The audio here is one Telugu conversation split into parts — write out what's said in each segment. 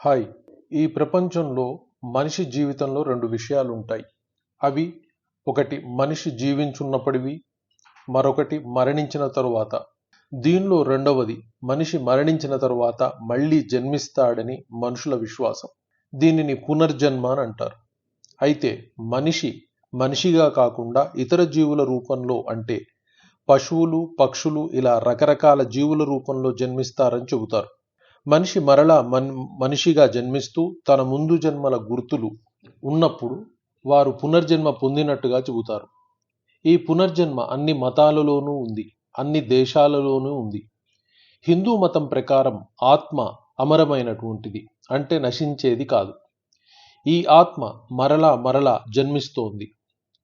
హాయ్. ఈ ప్రపంచంలో మనిషి జీవితంలో రెండు విషయాలు ఉంటాయి అవి ఒకటి మనిషి జీవించున్నప్పటివి మరొకటి మరణించిన తరువాత. దీనిలో రెండవది మనిషి మరణించిన తరువాత మళ్ళీ జన్మిస్తాడని మనుషుల విశ్వాసం. దీనిని పునర్జన్మ అని అంటారు. అయితే మనిషి మనిషిగా కాకుండా ఇతర జీవుల రూపంలో అంటే పశువులు పక్షులు ఇలా రకరకాల జీవుల రూపంలో జన్మిస్తారని చెబుతారు. మనిషి మరలా మన్ మనిషిగా జన్మిస్తూ తన ముందు జన్మల గుర్తులు ఉన్నప్పుడు వారు పునర్జన్మ పొందినట్టుగా చెబుతారు. ఈ పునర్జన్మ అన్ని మతాలలోనూ ఉంది అన్ని దేశాలలోనూ ఉంది. హిందూ మతం ప్రకారం ఆత్మ అమరమైనటువంటిది అంటే నశించేది కాదు. ఈ ఆత్మ మరలా మరలా జన్మిస్తోంది.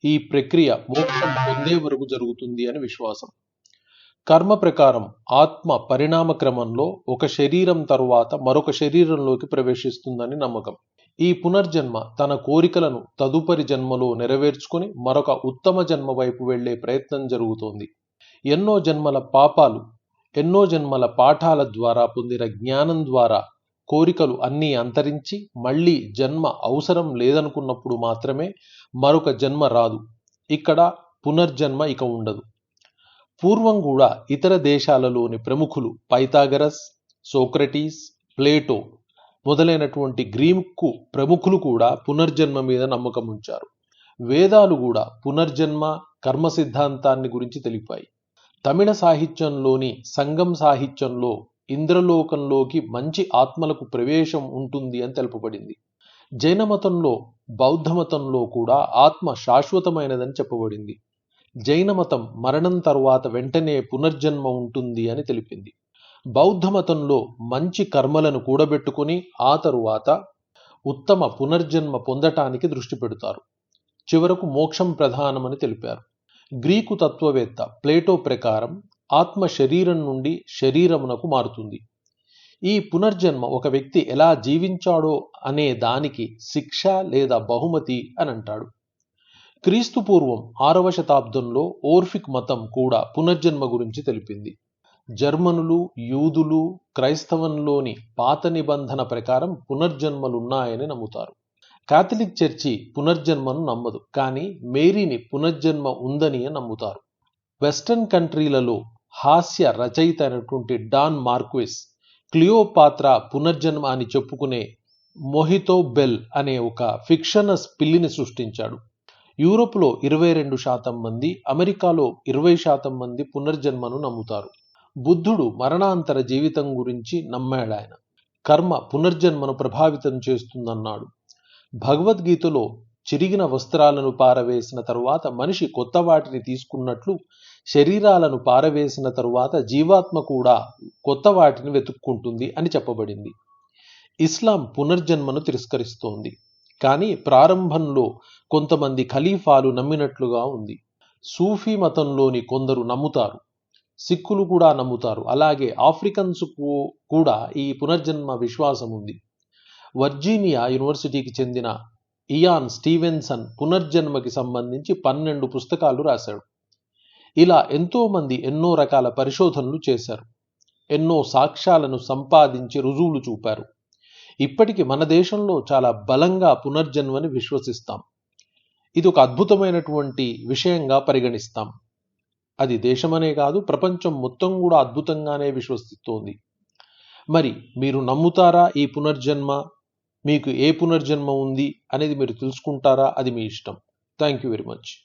ఈ ప్రక్రియ మోక్షం పొందే వరకు జరుగుతుంది అని విశ్వాసం. కర్మ ప్రకారం ఆత్మ పరిణామ క్రమంలో ఒక శరీరం తరువాత మరొక శరీరంలోకి ప్రవేశిస్తుందని నమ్మకం. ఈ పునర్జన్మ తన కోరికలను తదుపరి జన్మలో నెరవేర్చుకుని మరొక ఉత్తమ జన్మ వైపు వెళ్ళే ప్రయత్నం జరుగుతోంది. ఎన్నో జన్మల పాపాలు ఎన్నో జన్మల పాఠాల ద్వారా పొందిన జ్ఞానం ద్వారా కోరికలు అన్నీ అంతరించి మళ్ళీ జన్మ అవసరం లేదనుకున్నప్పుడు మాత్రమే మరొక జన్మ రాదు. ఇక్కడ పునర్జన్మ ఇక ఉండదు. పూర్వం కూడా ఇతర దేశాలలోని ప్రముఖులు పైథాగరస్ సోక్రటీస్ ప్లేటో మొదలైనటువంటి గ్రీకు ప్రముఖులు కూడా పునర్జన్మ మీద నమ్మకం ఉంచారు. వేదాలు కూడా పునర్జన్మ కర్మ సిద్ధాంతాన్ని గురించి తెలిపాయి. తమిళ సాహిత్యంలోని సంగం సాహిత్యంలో ఇంద్రలోకంలోకి మంచి ఆత్మలకు ప్రవేశం ఉంటుంది అని తెలుపబడింది. జైన మతంలో బౌద్ధ మతంలో కూడా ఆత్మ శాశ్వతమైనదని చెప్పబడింది. జైన మతం మరణం తరువాత వెంటనే పునర్జన్మ ఉంటుంది అని తెలిపింది. బౌద్ధ మతంలో మంచి కర్మలను కూడబెట్టుకుని ఆ తరువాత ఉత్తమ పునర్జన్మ పొందటానికి దృష్టి పెడతారు. చివరకు మోక్షం ప్రధానమని తెలిపారు. గ్రీకు తత్వవేత్త ప్లేటో ప్రకారం ఆత్మ శరీరం నుండి శరీరమునకు మారుతుంది. ఈ పునర్జన్మ ఒక వ్యక్తి ఎలా జీవించాడో అనే దానికి శిక్ష లేదా బహుమతి అని అంటాడు. క్రీస్తు పూర్వం ఆరవ శతాబ్దంలో ఓర్ఫిక్ మతం కూడా పునర్జన్మ గురించి తెలిపింది. జర్మనులు యూదులు క్రైస్తవంలోని పాత నిబంధన ప్రకారం పునర్జన్మలున్నాయని నమ్ముతారు. కాథలిక్ చర్చి పునర్జన్మను నమ్మదు కానీ మేరీని పునర్జన్మ ఉందని నమ్ముతారు. వెస్టర్న్ కంట్రీలలో హాస్య రచయిత అయినటువంటి డాన్ మార్క్వెస్ క్లియోపాత్ర పునర్జన్మ అని చెప్పుకునే మొహితో బెల్ అనే ఒక ఫిక్షనస్ పిల్లిని సృష్టించాడు. యూరోప్లో ఇరవై రెండు శాతం మంది అమెరికాలో ఇరవై శాతం మంది పునర్జన్మను నమ్ముతారు. బుద్ధుడు మరణాంతర జీవితం గురించి నమ్మాడాయన కర్మ పునర్జన్మను ప్రభావితం చేస్తుందన్నాడు. భగవద్గీతలో చిరిగిన వస్త్రాలను పారవేసిన తరువాత మనిషి కొత్త వాటిని తీసుకున్నట్లు శరీరాలను పారవేసిన తరువాత జీవాత్మ కూడా కొత్త వాటిని వెతుక్కుంటుంది అని చెప్పబడింది. ఇస్లాం పునర్జన్మను తిరస్కరిస్తోంది. కానీ ప్రారంభంలో కొంతమంది ఖలీఫాలు నమ్మినట్లుగా ఉంది. సూఫీ మతంలోని కొందరు నమ్ముతారు. సిక్కులు కూడా నమ్ముతారు. అలాగే ఆఫ్రికన్స్ కూడా ఈ పునర్జన్మ విశ్వాసం ఉంది. వర్జీనియా యూనివర్సిటీకి చెందిన ఇయాన్ స్టీవెన్సన్ పునర్జన్మకి సంబంధించి పన్నెండు పుస్తకాలు రాశాడు. ఇలా ఎంతోమంది ఎన్నో రకాల పరిశోధనలు చేశారు. ఎన్నో సాక్ష్యాలను సంపాదించి రుజువులు చూపారు. ఇప్పటికీ మన దేశంలో చాలా బలంగా పునర్జన్మని విశ్వసిస్తాం. ఇది ఒక అద్భుతమైనటువంటి విషయంగా పరిగణిస్తాం. అది దేశమనే కాదు ప్రపంచం మొత్తం కూడా అద్భుతంగానే విశ్వసిస్తోంది. మరి మీరు నమ్ముతారా ఈ పునర్జన్మ? మీకు ఏ పునర్జన్మ ఉంది అనేది మీరు తెలుసుకుంటారా? అది మీ ఇష్టం. Thank you very much